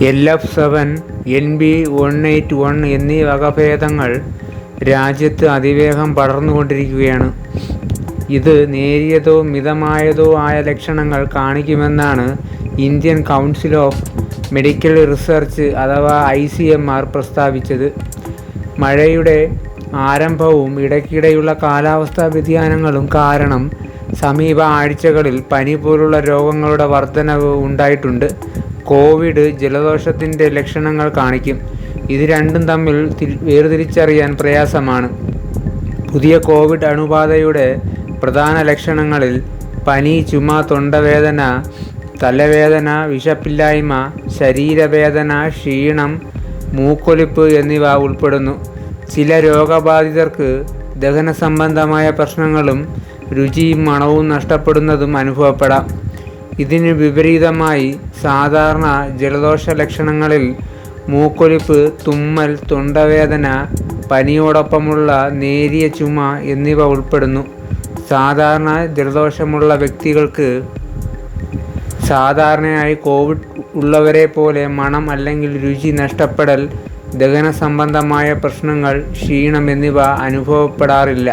L F seven N B one eight one എന്നീ വകഭേദങ്ങൾ രാജ്യത്ത് അതിവേഗം പടർന്നുകൊണ്ടിരിക്കുകയാണ്. ഇത് നേരിയതോ മിതമായതോ ആയ ലക്ഷണങ്ങൾ കാണിക്കുമെന്നാണ് Indian council of medical research അഥവാ ഐ സി എം ആർ പ്രസ്താവിച്ചത്. മഴയുടെ ആരംഭവും ഇടയ്ക്കിടെയുള്ള കാലാവസ്ഥാ വ്യതിയാനങ്ങളും കാരണം സമീപ ആഴ്ചകളിൽ പനി പോലുള്ള രോഗങ്ങളുടെ വർധനവ് ഉണ്ടായിട്ടുണ്ട്. കോവിഡ് ജലദോഷത്തിന്റെ ലക്ഷണങ്ങൾ കാണിക്കും. ഇത് രണ്ടും തമ്മിൽ വേർതിരിച്ചറിയാൻ പ്രയാസമാണ്. പുതിയ കോവിഡ് അണുബാധയുടെ പ്രധാന ലക്ഷണങ്ങളിൽ പനി ചുമ തൊണ്ടവേദന തലവേദന വിശപ്പില്ലായ്മ ശരീരവേദന ക്ഷീണം മൂക്കൊലിപ്പ് എന്നിവ ഉൾപ്പെടുന്നു. ചില രോഗബാധിതർക്ക് ദഹന സംബന്ധമായ പ്രശ്നങ്ങളും രുചിയും മണവും നഷ്ടപ്പെടുന്നതും അനുഭവപ്പെടാം. ഇതിന് വിപരീതമായി സാധാരണ ജലദോഷ ലക്ഷണങ്ങളിൽ മൂക്കൊലിപ്പ് തുമ്മൽ തൊണ്ടവേദന പനിയോടൊപ്പമുള്ള നേരിയ ചുമ എന്നിവ ഉൾപ്പെടുന്നു. സാധാരണ ജലദോഷമുള്ള വ്യക്തികൾക്ക് സാധാരണയായി കോവിഡ് ഉള്ളവരെ പോലെ മണം അല്ലെങ്കിൽ രുചി നഷ്ടപ്പെടൽ ദഹന സംബന്ധമായ പ്രശ്നങ്ങൾ ക്ഷീണം എന്നിവ അനുഭവപ്പെടാറില്ല.